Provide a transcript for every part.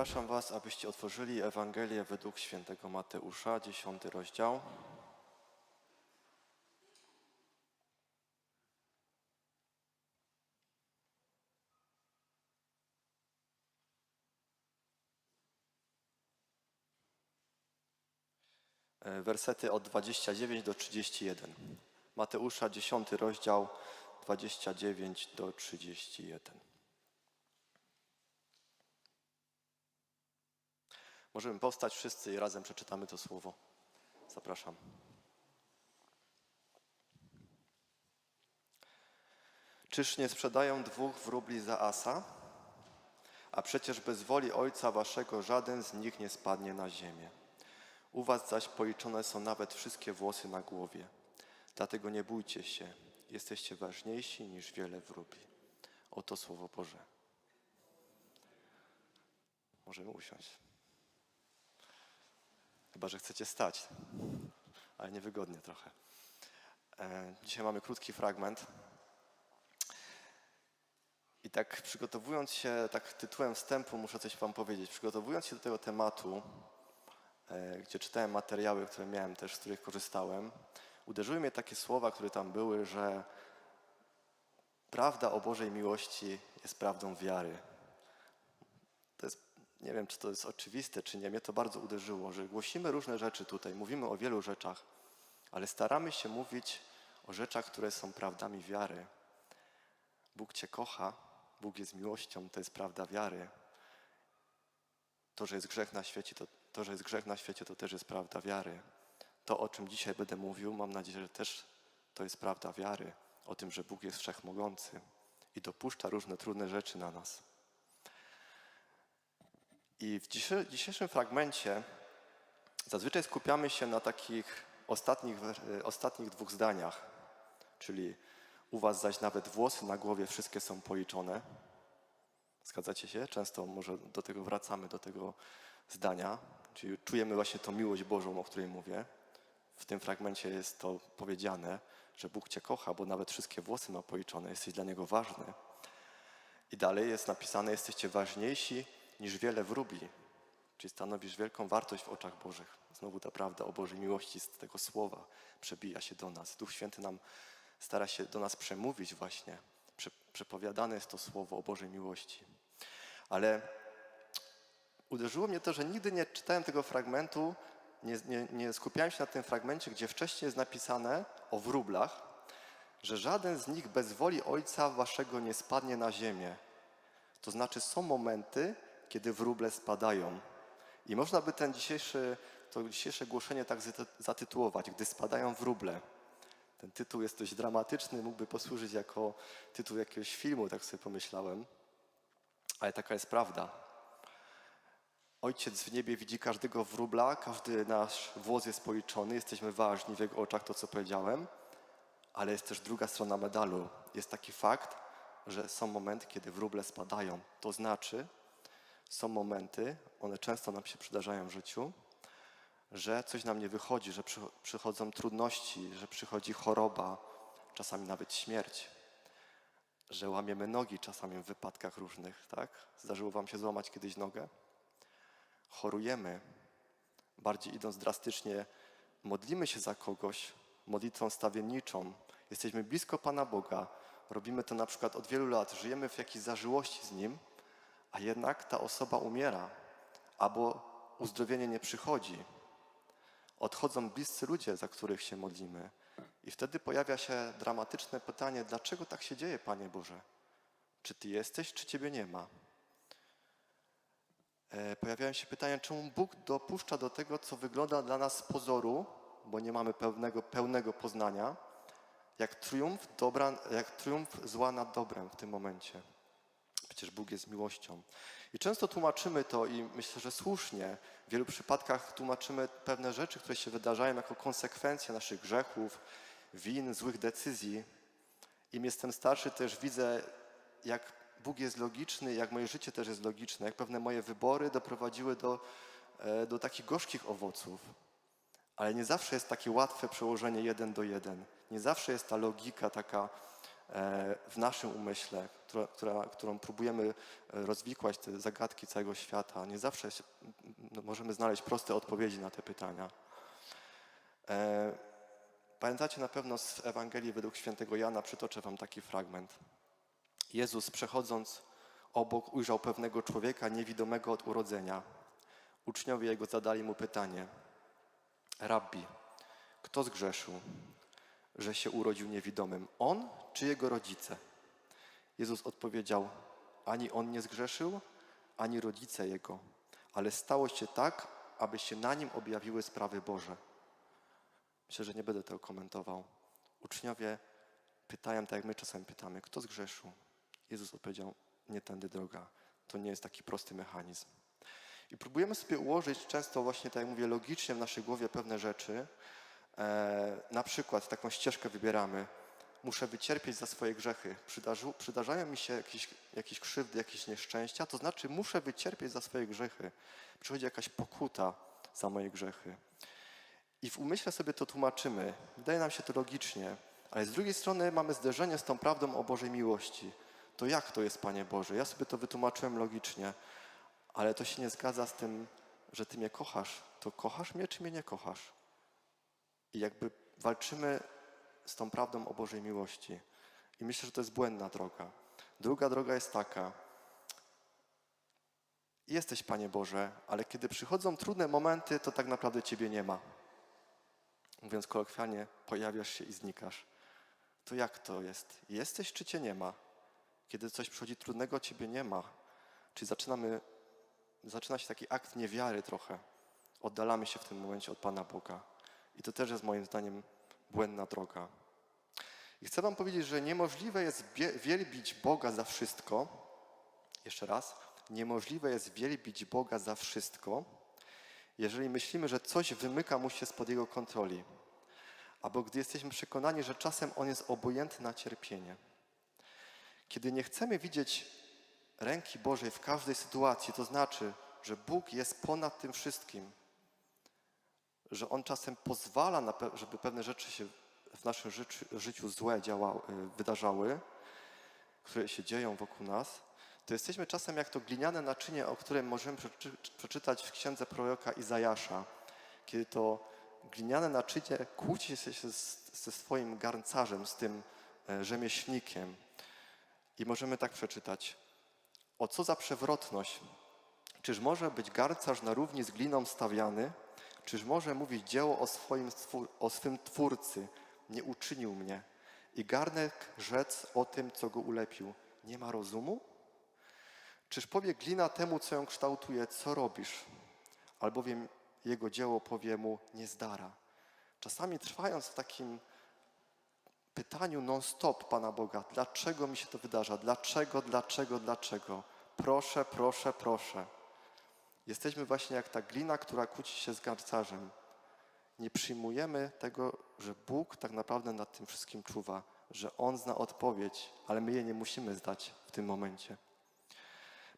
Zapraszam Was, abyście otworzyli Ewangelię według świętego Mateusza, 10 rozdział. E, Wersety od 29 do 31. Mateusza, 10 rozdział, 29 do 31. Możemy powstać wszyscy i razem przeczytamy to słowo. Zapraszam. Czyż nie sprzedają dwóch wróbli za asa? A przecież bez woli Ojca Waszego żaden z nich nie spadnie na ziemię. U Was zaś policzone są nawet wszystkie włosy na głowie. Dlatego nie bójcie się, jesteście ważniejsi niż wiele wróbli. Oto Słowo Boże. Możemy usiąść. Chyba, że chcecie stać, ale niewygodnie trochę. E, Dzisiaj mamy krótki fragment. I tak przygotowując się, tak tytułem wstępu muszę coś Wam powiedzieć. Przygotowując się do tego tematu, e, gdzie czytałem materiały, które miałem też, z których korzystałem, uderzyły mnie takie słowa, które tam były, że prawda o Bożej miłości jest prawdą wiary. Nie wiem, czy to jest oczywiste, czy nie, mnie to bardzo uderzyło, że głosimy różne rzeczy tutaj, mówimy o wielu rzeczach, ale staramy się mówić o rzeczach, które są prawdami wiary. Bóg Cię kocha, Bóg jest miłością, to jest prawda wiary. To, że jest grzech na świecie, to, to, że jest grzech na świecie, to też jest prawda wiary. To, o czym dzisiaj będę mówił, mam nadzieję, że też to jest prawda wiary. O tym, że Bóg jest wszechmogący i dopuszcza różne trudne rzeczy na nas. I w dzisiejszym, fragmencie zazwyczaj skupiamy się na takich ostatnich, wer- ostatnich dwóch zdaniach, czyli u was zaś nawet włosy na głowie wszystkie są policzone. Zgadzacie się? Często może do tego wracamy, do tego zdania, czyli czujemy właśnie tą miłość Bożą, o której mówię. W tym fragmencie jest to powiedziane, że Bóg Cię kocha, bo nawet wszystkie włosy ma policzone, jesteś dla Niego ważny. I dalej jest napisane, jesteście ważniejsi niż wiele wróbli, czyli stanowisz wielką wartość w oczach Bożych. Znowu ta prawda o Bożej miłości z tego słowa przebija się do nas. Duch Święty nam stara się do nas przemówić właśnie. Prze, przepowiadane jest to słowo o Bożej miłości. Ale uderzyło mnie to, że nigdy nie czytałem tego fragmentu, nie, nie, nie skupiałem się na tym fragmencie, gdzie wcześniej jest napisane o wróblach, że żaden z nich bez woli Ojca Waszego nie spadnie na ziemię. To znaczy są momenty, kiedy wróble spadają. I można by ten dzisiejszy, to dzisiejsze głoszenie tak zaty- zatytułować, gdy spadają wróble. Ten tytuł jest dość dramatyczny, mógłby posłużyć jako tytuł jakiegoś filmu, tak sobie pomyślałem. Ale taka jest prawda. Ojciec w niebie widzi każdego wróbla, każdy nasz włos jest policzony, jesteśmy ważni w Jego oczach, to co powiedziałem, ale jest też druga strona medalu. Jest taki fakt, że są momenty, kiedy wróble spadają. To znaczy, są momenty, one często nam się przydarzają w życiu, że coś nam nie wychodzi, że przy- przychodzą trudności, że przychodzi choroba, czasami nawet śmierć, że łamiemy nogi czasami w wypadkach różnych, tak? Zdarzyło Wam się złamać kiedyś nogę? chorujemy, bardziej idąc drastycznie, modlimy się za kogoś modlitwą stawienniczą, jesteśmy blisko Pana Boga, robimy to na przykład od wielu lat, żyjemy w jakiejś zażyłości z Nim, a jednak ta osoba umiera, albo uzdrowienie nie przychodzi. Odchodzą bliscy ludzie, za których się modlimy. I wtedy pojawia się dramatyczne pytanie, dlaczego tak się dzieje, Panie Boże? Czy Ty jesteś, czy Ciebie nie ma? E, pojawiają się pytania, czemu Bóg dopuszcza do tego, co wygląda dla nas z pozoru, bo nie mamy pełnego, pełnego poznania, jak triumf, dobra, jak triumf zła nad dobrem w tym momencie. Przecież Bóg jest miłością. I często tłumaczymy to i myślę, że słusznie. W wielu przypadkach tłumaczymy pewne rzeczy, które się wydarzają jako konsekwencja naszych grzechów, win, złych decyzji. Im jestem starszy, też widzę, jak Bóg jest logiczny, jak moje życie też jest logiczne, jak pewne moje wybory doprowadziły do, e, do takich gorzkich owoców. Ale nie zawsze jest takie łatwe przełożenie jeden do jeden. Nie zawsze jest ta logika taka w naszym umyśle, która, którą próbujemy e, rozwikłać te zagadki całego świata. Nie zawsze możemy znaleźć proste odpowiedzi na te pytania. E, Pamiętacie na pewno z Ewangelii według świętego Jana, przytoczę wam taki fragment. Jezus przechodząc obok ujrzał pewnego człowieka niewidomego od urodzenia. Uczniowie jego zadali mu pytanie: Rabbi, kto zgrzeszył, że się urodził niewidomym? On czy jego rodzice? Jezus odpowiedział: Ani on nie zgrzeszył, ani rodzice jego, ale stało się tak, aby się na nim objawiły sprawy Boże. Myślę, że nie będę tego komentował. Uczniowie pytają, tak jak my czasem pytamy, kto zgrzeszył? Jezus odpowiedział, nie tędy droga. To nie jest taki prosty mechanizm. I próbujemy sobie ułożyć często właśnie, tak jak mówię, logicznie w naszej głowie pewne rzeczy. E, na przykład taką ścieżkę wybieramy. Muszę wycierpieć za swoje grzechy. Przydarzu, przydarzają mi się jakieś, jakieś krzywdy, jakieś nieszczęścia, to znaczy muszę wycierpieć za swoje grzechy. Przychodzi jakaś pokuta za moje grzechy. I w umyśle sobie to tłumaczymy. Wydaje nam się to logicznie, ale z drugiej strony mamy zderzenie z tą prawdą o Bożej miłości. To jak to jest, Panie Boże? Ja sobie to wytłumaczyłem logicznie, ale to się nie zgadza z tym, że Ty mnie kochasz. To kochasz mnie, czy mnie nie kochasz? I jakby walczymy z tą prawdą o Bożej miłości. I myślę, że to jest błędna droga. Druga droga jest taka. Jesteś, Panie Boże, ale kiedy przychodzą trudne momenty, to tak naprawdę Ciebie nie ma. Mówiąc kolokwialnie, pojawiasz się i znikasz. To jak to jest? Jesteś czy Cię nie ma? Kiedy coś przychodzi trudnego, Ciebie nie ma. Czyli zaczynamy, zaczyna się taki akt niewiary trochę. Oddalamy się w tym momencie od Pana Boga. I to też jest moim zdaniem błędna droga. I chcę Wam powiedzieć, że niemożliwe jest wielbić Boga za wszystko. Jeszcze raz. Niemożliwe jest wielbić Boga za wszystko, jeżeli myślimy, że coś wymyka mu się spod Jego kontroli. Albo gdy jesteśmy przekonani, że czasem On jest obojętny na cierpienie. Kiedy nie chcemy widzieć ręki Bożej w każdej sytuacji, to znaczy, że Bóg jest ponad tym wszystkim, że On czasem pozwala, żeby pewne rzeczy się w naszym życiu, złe działały, wydarzały, które się dzieją wokół nas, to jesteśmy czasem jak to gliniane naczynie, o którym możemy przeczy, przeczytać w księdze proroka Izajasza, kiedy to gliniane naczynie kłóci się ze swoim garncarzem, z tym e, rzemieślnikiem. I możemy tak przeczytać. O co za przewrotność? Czyż może być garncarz na równi z gliną stawiany? Czyż może mówić dzieło o, swoim, o swym Twórcy? Nie uczynił mnie. I garnek rzec o tym, co go ulepił. Nie ma rozumu? Czyż powie glina temu, co ją kształtuje, co robisz? Albowiem jego dzieło powie mu, nie zdara. Czasami trwając w takim pytaniu non-stop Pana Boga, dlaczego mi się to wydarza? Dlaczego, dlaczego, dlaczego? Proszę, proszę, proszę. Jesteśmy właśnie jak ta glina, która kłóci się z garncarzem. Nie przyjmujemy tego, że Bóg tak naprawdę nad tym wszystkim czuwa, że On zna odpowiedź, ale my jej nie musimy zdać w tym momencie.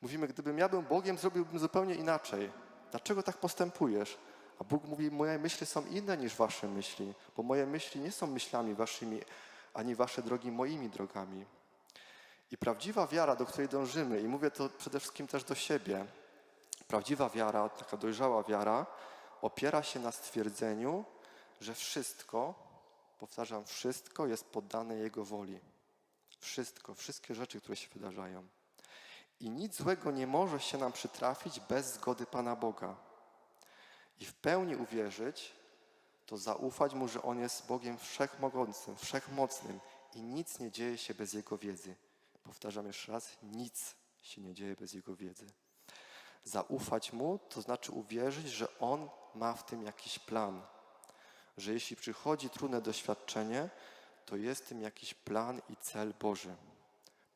Mówimy, gdybym ja był Bogiem, zrobiłbym zupełnie inaczej. Dlaczego tak postępujesz? A Bóg mówi, moje myśli są inne niż wasze myśli, bo moje myśli nie są myślami waszymi, ani wasze drogi moimi drogami. I prawdziwa wiara, do której dążymy, i mówię to przede wszystkim też do siebie, prawdziwa wiara, taka dojrzała wiara, opiera się na stwierdzeniu, że wszystko, powtarzam, wszystko jest poddane Jego woli. Wszystko, wszystkie rzeczy, które się wydarzają. I nic złego nie może się nam przytrafić bez zgody Pana Boga. I w pełni uwierzyć, to zaufać Mu, że On jest Bogiem wszechmogącym, wszechmocnym i nic nie dzieje się bez Jego wiedzy. Powtarzam jeszcze raz, nic się nie dzieje bez Jego wiedzy. Zaufać Mu to znaczy uwierzyć, że On ma w tym jakiś plan. Że jeśli przychodzi trudne doświadczenie, to jest w tym jakiś plan i cel Boży.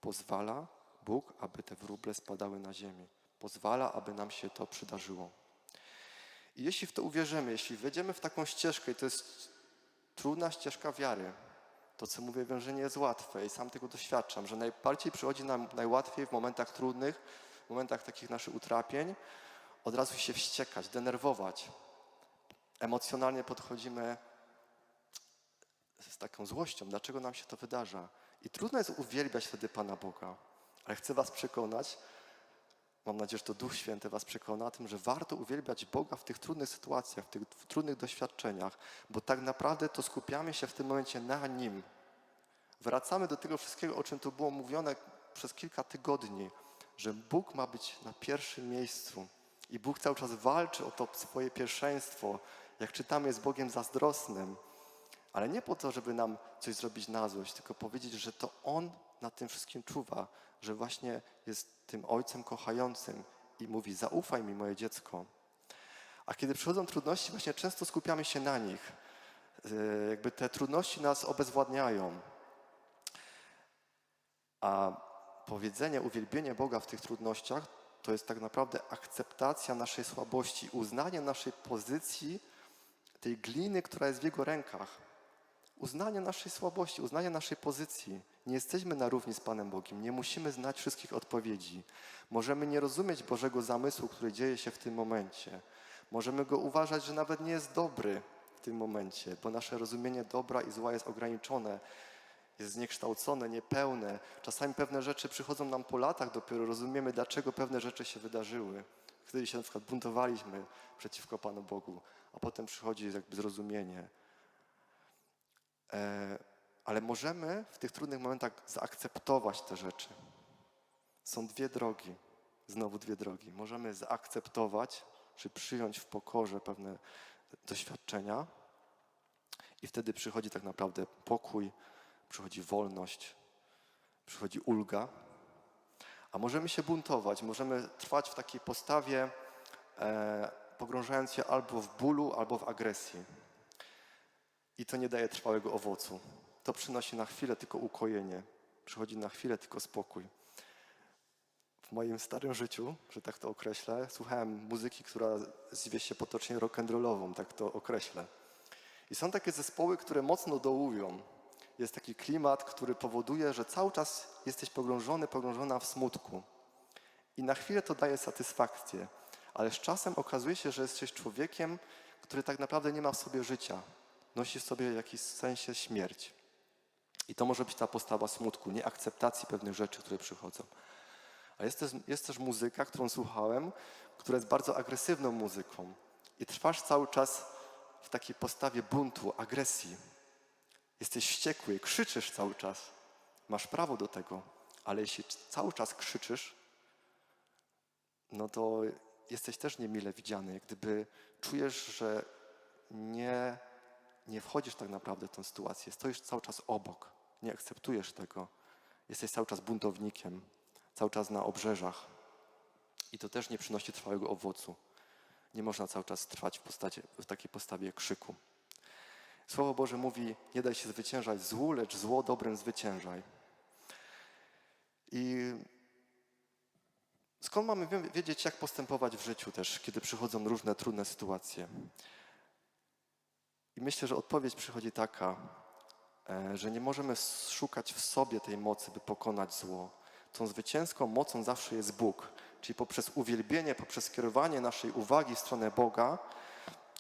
Pozwala Bóg, aby te wróble spadały na ziemię. Pozwala, aby nam się to przydarzyło. I jeśli w to uwierzymy, jeśli wejdziemy w taką ścieżkę, i to jest trudna ścieżka wiary, to co mówię, wiem, że nie jest łatwe i sam tego doświadczam, że najbardziej przychodzi nam najłatwiej w momentach trudnych, w momentach takich naszych utrapień, od razu się wściekać, denerwować. Emocjonalnie podchodzimy z taką złością, dlaczego nam się to wydarza. I trudno jest uwielbiać wtedy Pana Boga. Ale chcę Was przekonać, mam nadzieję, że to Duch Święty Was przekona o tym, że warto uwielbiać Boga w tych trudnych sytuacjach, w tych trudnych doświadczeniach, bo tak naprawdę to skupiamy się w tym momencie na Nim. Wracamy do tego wszystkiego, o czym tu było mówione przez kilka tygodni, że Bóg ma być na pierwszym miejscu i Bóg cały czas walczy o to swoje pierwszeństwo. Jak czytamy, jest Bogiem zazdrosnym, ale nie po to, żeby nam coś zrobić na złość, tylko powiedzieć, że to On nad tym wszystkim czuwa, że właśnie jest tym Ojcem kochającym i mówi: Zaufaj mi, moje dziecko. A kiedy przychodzą trudności, właśnie często skupiamy się na nich. Yy, Jakby te trudności nas obezwładniają. A powiedzenie, uwielbienie Boga w tych trudnościach to jest tak naprawdę akceptacja naszej słabości, uznanie naszej pozycji, tej gliny, która jest w Jego rękach. Uznanie naszej słabości, uznanie naszej pozycji. Nie jesteśmy na równi z Panem Bogiem, nie musimy znać wszystkich odpowiedzi. Możemy nie rozumieć Bożego zamysłu, który dzieje się w tym momencie. Możemy go uważać, że nawet nie jest dobry w tym momencie, bo nasze rozumienie dobra i zła jest ograniczone, jest zniekształcone, niepełne. Czasami pewne rzeczy przychodzą nam po latach, dopiero rozumiemy, dlaczego pewne rzeczy się wydarzyły. Wtedy się na przykład buntowaliśmy przeciwko Panu Bogu, a potem przychodzi jakby zrozumienie. E, ale możemy w tych trudnych momentach zaakceptować te rzeczy. Są dwie drogi, znowu dwie drogi. Możemy zaakceptować, czy przyjąć w pokorze pewne doświadczenia, i wtedy przychodzi tak naprawdę pokój, przychodzi wolność, przychodzi ulga. A możemy się buntować, możemy trwać w takiej postawie, e, pogrążając się albo w bólu, albo w agresji. I to nie daje trwałego owocu. To przynosi na chwilę tylko ukojenie, przychodzi na chwilę tylko spokój. W moim starym życiu, że tak to określę, słuchałem muzyki, która zwie się potocznie rock'n'rollową, tak to określę. I są takie zespoły, które mocno dołują. Jest taki klimat, który powoduje, że cały czas jesteś pogrążony, pogrążona w smutku. I na chwilę to daje satysfakcję, ale z czasem okazuje się, że jesteś człowiekiem, który tak naprawdę nie ma w sobie życia. Nosi w sobie w jakimś sensie śmierć. I to może być ta postawa smutku, nieakceptacji pewnych rzeczy, które przychodzą. A jest też, jest też muzyka, którą słuchałem, która jest bardzo agresywną muzyką. I trwasz cały czas w takiej postawie buntu, agresji. Jesteś wściekły, krzyczysz cały czas. Masz prawo do tego, ale jeśli cały czas krzyczysz, no to jesteś też niemile widziany. Jak gdyby czujesz, że nie, nie wchodzisz tak naprawdę w tę sytuację. Stoisz cały czas obok, nie akceptujesz tego. Jesteś cały czas buntownikiem, cały czas na obrzeżach. I to też nie przynosi trwałego owocu. Nie można cały czas trwać w, w takiej postawie krzyku. Słowo Boże mówi, nie daj się zwyciężać złu, lecz zło dobrem zwyciężaj. I skąd mamy wie- wiedzieć, jak postępować w życiu też, kiedy przychodzą różne trudne sytuacje? I myślę, że odpowiedź przychodzi taka, e, że nie możemy szukać w sobie tej mocy, by pokonać zło. Tą zwycięską mocą zawsze jest Bóg. Czyli poprzez uwielbienie, poprzez skierowanie naszej uwagi w stronę Boga,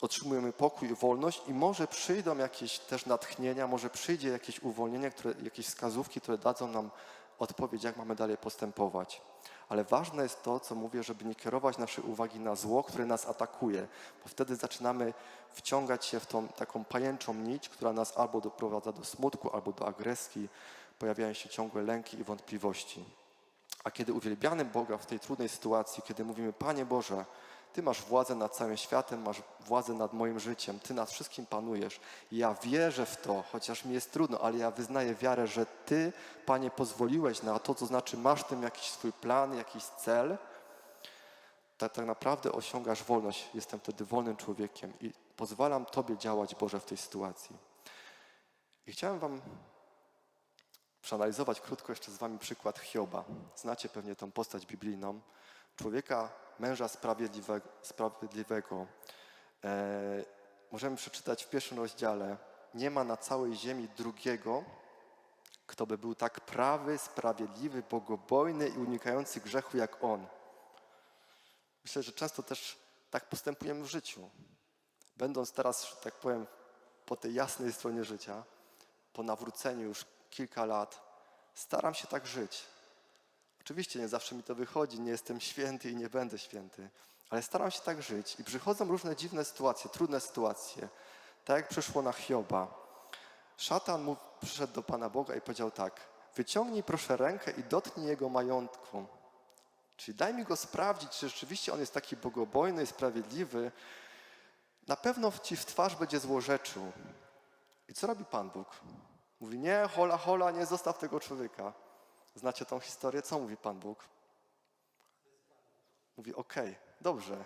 otrzymujemy pokój i wolność i może przyjdą jakieś też natchnienia, może przyjdzie jakieś uwolnienie, które, jakieś wskazówki, które dadzą nam odpowiedź, jak mamy dalej postępować. Ale ważne jest to, co mówię, żeby nie kierować naszej uwagi na zło, które nas atakuje, bo wtedy zaczynamy wciągać się w tą taką pajęczą nić, która nas albo doprowadza do smutku, albo do agresji, pojawiają się ciągłe lęki i wątpliwości. A kiedy uwielbiamy Boga w tej trudnej sytuacji, kiedy mówimy, Panie Boże, Ty masz władzę nad całym światem, masz władzę nad moim życiem, Ty nad wszystkim panujesz. Ja wierzę w to, chociaż mi jest trudno, ale ja wyznaję wiarę, że Ty, Panie, pozwoliłeś na to, to znaczy masz w tym jakiś swój plan, jakiś cel, tak, tak naprawdę osiągasz wolność. Jestem wtedy wolnym człowiekiem i pozwalam Tobie działać, Boże, w tej sytuacji. I chciałem Wam przeanalizować krótko jeszcze z Wami przykład Hioba. Znacie pewnie tą postać biblijną. Człowieka, męża sprawiedliwego. sprawiedliwego. E, możemy przeczytać w pierwszym rozdziale. Nie ma na całej ziemi drugiego, kto by był tak prawy, sprawiedliwy, bogobojny i unikający grzechu jak on. Myślę, że często też tak postępujemy w życiu. Będąc teraz, tak powiem, po tej jasnej stronie życia, po nawróceniu już kilka lat, Staram się tak żyć. Oczywiście nie zawsze mi to wychodzi, nie jestem święty i nie będę święty, ale staram się tak żyć. I przychodzą różne dziwne sytuacje, trudne sytuacje, tak jak przyszło na Hioba. Szatan mu przyszedł do Pana Boga i powiedział tak: Wyciągnij proszę rękę i dotknij jego majątku. Czyli daj mi go sprawdzić, czy rzeczywiście on jest taki bogobojny i sprawiedliwy. Na pewno ci w twarz będzie złorzeczył. I co robi Pan Bóg? Mówi: Nie, hola, hola, nie zostaw tego człowieka. Znacie tą historię? Co mówi Pan Bóg? Mówi: Okej, dobrze,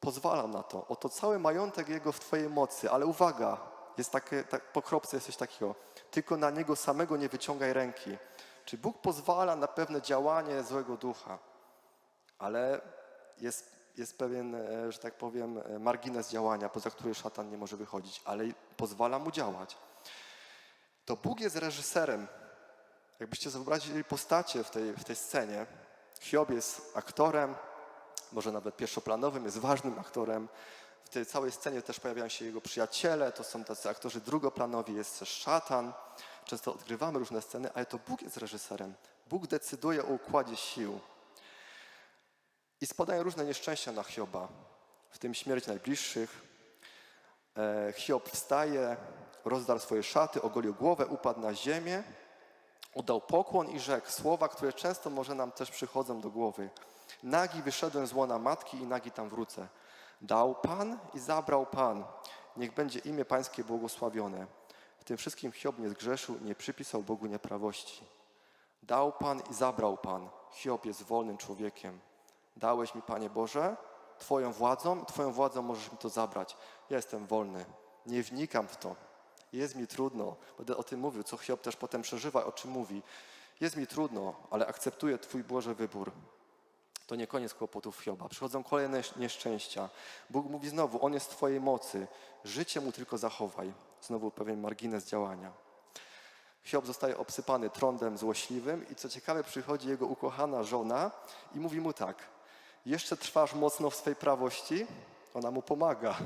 pozwalam na to. Oto cały majątek jego w Twojej mocy, ale uwaga, jest takie, tak, po kropce takiego. Tylko na niego samego nie wyciągaj ręki. Czy Bóg pozwala na pewne działanie złego ducha, ale jest, jest pewien, e, że tak powiem, e, margines działania, poza który szatan nie może wychodzić, ale pozwala mu działać. To Bóg jest reżyserem. Jakbyście zoobrazili postacie w tej, w tej scenie, Hiob jest aktorem, może nawet pierwszoplanowym, jest ważnym aktorem. W tej całej scenie też pojawiają się jego przyjaciele, to są tacy aktorzy drugoplanowi, jest też szatan. Często odgrywamy różne sceny, ale to Bóg jest reżyserem. Bóg decyduje o układzie sił. I spadają różne nieszczęścia na Hioba, w tym śmierć najbliższych. E, Hiob wstaje, rozdarł swoje szaty, ogolił głowę, upadł na ziemię, oddał pokłon i rzekł słowa, które często może nam też przychodzą do głowy. Nagi wyszedłem z łona matki i nagi tam wrócę. Dał Pan i zabrał Pan. Niech będzie imię Pańskie błogosławione. W tym wszystkim Hiob nie zgrzeszył, nie przypisał Bogu nieprawości. Dał Pan i zabrał Pan. Hiob jest wolnym człowiekiem. Dałeś mi, Panie Boże, Twoją władzą, Twoją władzą możesz mi to zabrać. Ja jestem wolny. Nie wnikam w to. Jest mi trudno. Będę o tym mówił, co Hiob też potem przeżywa, o czym mówi. Jest mi trudno, ale akceptuję Twój Boże wybór. To nie koniec kłopotów Hioba. Przychodzą kolejne nieszczęścia. Bóg mówi znowu, On jest w Twojej mocy. Życie Mu tylko zachowaj. Znowu pewien margines działania. Hiob zostaje obsypany trądem złośliwym i co ciekawe przychodzi jego ukochana żona i mówi mu tak. Jeszcze trwasz mocno w swej prawości? Ona mu pomaga.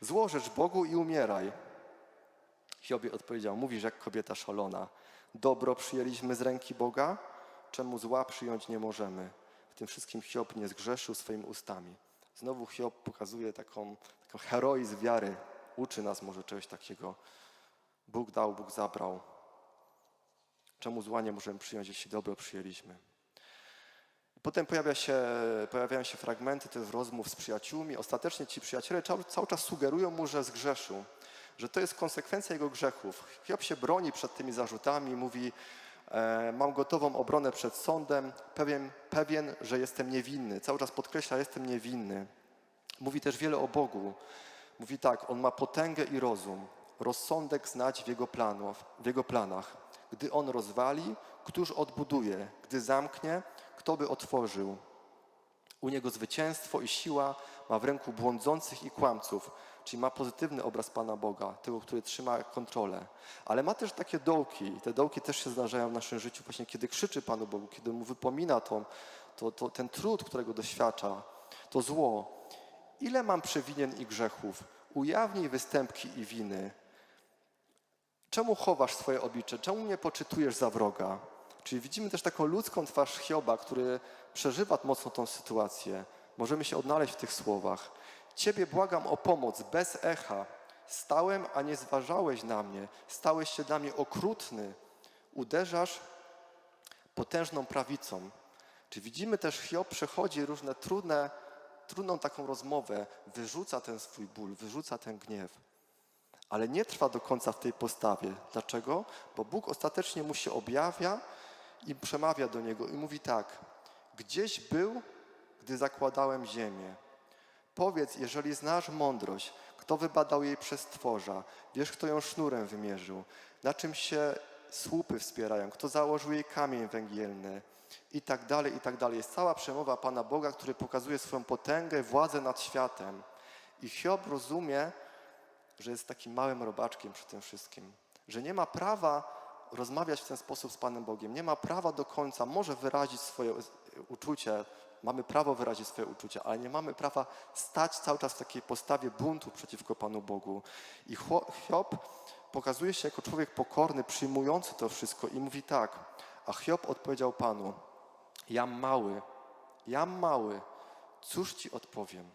Złożesz Bogu i umieraj. Hiobie odpowiedział, mówisz jak kobieta szalona. Dobro przyjęliśmy z ręki Boga, czemu zła przyjąć nie możemy. W tym wszystkim Hiob nie zgrzeszył swoimi ustami. Znowu Hiob pokazuje taką, taką heroizm wiary. Uczy nas może czegoś takiego. Bóg dał, Bóg zabrał. Czemu zła nie możemy przyjąć, jeśli dobro przyjęliśmy? Potem pojawia się, pojawiają się fragmenty tych rozmów z przyjaciółmi. Ostatecznie ci przyjaciele cały, cały czas sugerują mu, że zgrzeszył, że to jest konsekwencja jego grzechów. Hiob się broni przed tymi zarzutami, mówi, e, mam gotową obronę przed sądem, pewien, pewien, że jestem niewinny. Cały czas podkreśla, jestem niewinny. Mówi też wiele o Bogu. Mówi tak, on ma potęgę i rozum, rozsądek znać w jego, planów, w jego planach. Gdy on rozwali, któż odbuduje? Gdy zamknie, kto by otworzył? U niego zwycięstwo i siła ma w ręku błądzących i kłamców, czyli ma pozytywny obraz Pana Boga, tego, który trzyma kontrolę. Ale ma też takie dołki, i te dołki też się zdarzają w naszym życiu, właśnie kiedy krzyczy Panu Bogu, kiedy mu wypomina to, to, to, ten trud, którego doświadcza, to zło. Ile mam przewinien i grzechów? Ujawnij występki i winy. Czemu chowasz swoje oblicze? Czemu mnie poczytujesz za wroga? Czyli widzimy też taką ludzką twarz Hioba, który przeżywa mocno tą sytuację. Możemy się odnaleźć w tych słowach. Ciebie błagam o pomoc bez echa. Stałem, a nie zważałeś na mnie. Stałeś się dla mnie okrutny. Uderzasz potężną prawicą. Czy widzimy też, Hiob przechodzi różne trudne, trudną taką rozmowę, wyrzuca ten swój ból, wyrzuca ten gniew. Ale nie trwa do końca w tej postawie. Dlaczego? Bo Bóg ostatecznie mu się objawia i przemawia do niego i mówi tak: Gdzieś był, gdy zakładałem ziemię. Powiedz, jeżeli znasz mądrość, kto wybadał jej przez tworza, wiesz, kto ją sznurem wymierzył, na czym się słupy wspierają, kto założył jej kamień węgielny i tak dalej, i tak dalej. Jest cała przemowa Pana Boga, który pokazuje swoją potęgę, władzę nad światem. I Hiob rozumie, że jest takim małym robaczkiem przy tym wszystkim, że nie ma prawa rozmawiać w ten sposób z Panem Bogiem, nie ma prawa do końca, może wyrazić swoje uczucie, mamy prawo wyrazić swoje uczucia, ale nie mamy prawa stać cały czas w takiej postawie buntu przeciwko Panu Bogu. I Hiob pokazuje się jako człowiek pokorny, przyjmujący to wszystko i mówi tak. A Hiob odpowiedział Panu, jam mały, jam mały, cóż ci odpowiem?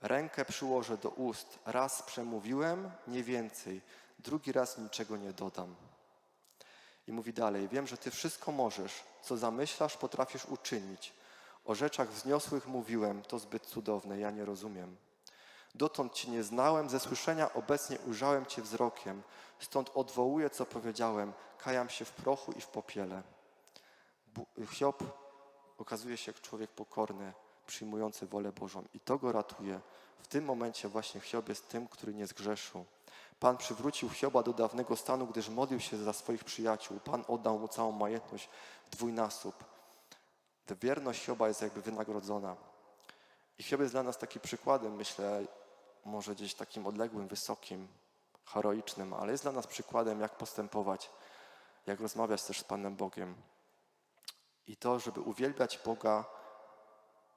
Rękę przyłożę do ust, raz przemówiłem, nie więcej, drugi raz niczego nie dodam. I mówi dalej, wiem, że Ty wszystko możesz, co zamyślasz, potrafisz uczynić. O rzeczach wzniosłych mówiłem, to zbyt cudowne, ja nie rozumiem. Dotąd Cię nie znałem, ze słyszenia obecnie ujrzałem Cię wzrokiem. Stąd odwołuję, co powiedziałem, kajam się w prochu i w popiele. Hiob okazuje się jak człowiek pokorny, przyjmujący wolę Bożą i to go ratuje. W tym momencie właśnie Hiob jest tym, który nie zgrzeszył. Pan przywrócił Hioba do dawnego stanu, gdyż modlił się za swoich przyjaciół. Pan oddał mu całą majętność w dwójnasób. Ta wierność Hioba jest jakby wynagrodzona. I Hiob jest dla nas takim przykładem, myślę, może gdzieś takim odległym, wysokim, heroicznym, ale jest dla nas przykładem, jak postępować, jak rozmawiać też z Panem Bogiem. I to, żeby uwielbiać Boga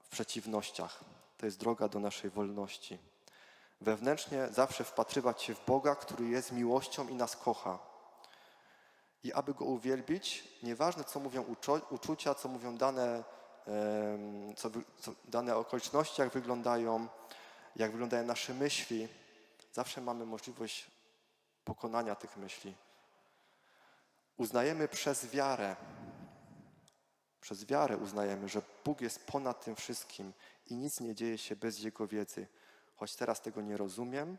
w przeciwnościach. To jest droga do naszej wolności. Wewnętrznie zawsze wpatrywać się w Boga, który jest miłością i nas kocha. I aby Go uwielbić, nieważne co mówią uczo- uczucia, co mówią dane, em, co, co dane okoliczności, jak wyglądają, jak wyglądają nasze myśli, zawsze mamy możliwość pokonania tych myśli. Uznajemy przez wiarę, przez wiarę uznajemy, że Bóg jest ponad tym wszystkim i nic nie dzieje się bez Jego wiedzy. Choć teraz tego nie rozumiem,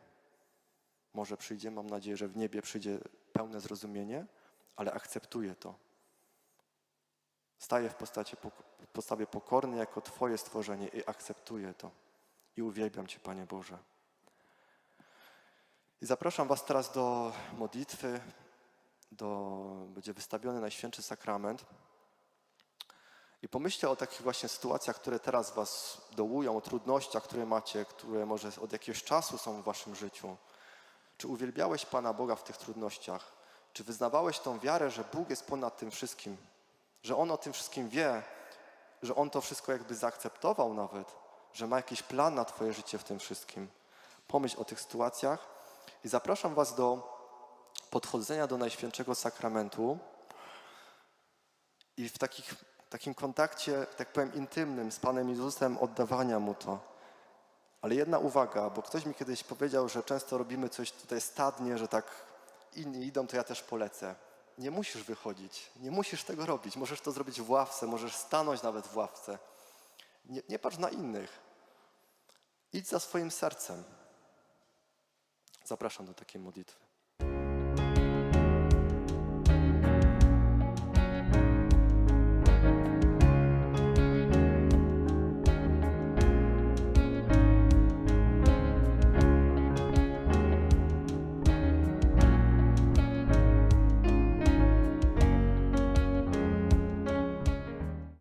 może przyjdzie, mam nadzieję, że w niebie przyjdzie pełne zrozumienie, ale akceptuję to. Staję w postaci, w postawie pokorny jako Twoje stworzenie i akceptuję to. I uwielbiam Cię, Panie Boże. I zapraszam Was teraz do modlitwy, do, będzie wystawiony Najświętszy Sakrament. I pomyślcie o takich właśnie sytuacjach, które teraz Was dołują, o trudnościach, które macie, które może od jakiegoś czasu są w Waszym życiu. Czy uwielbiałeś Pana Boga w tych trudnościach? Czy wyznawałeś tą wiarę, że Bóg jest ponad tym wszystkim? Że On o tym wszystkim wie, że On to wszystko jakby zaakceptował nawet, że ma jakiś plan na Twoje życie w tym wszystkim? Pomyśl o tych sytuacjach i zapraszam Was do podchodzenia do Najświętszego Sakramentu i w takich, takim kontakcie, tak powiem, intymnym z Panem Jezusem oddawania Mu to. Ale jedna uwaga, bo ktoś mi kiedyś powiedział, że często robimy coś tutaj stadnie, że tak inni idą, to ja też polecę. Nie musisz wychodzić, nie musisz tego robić. Możesz to zrobić w ławce, możesz stanąć nawet w ławce. Nie, nie patrz na innych. Idź za swoim sercem. Zapraszam do takiej modlitwy.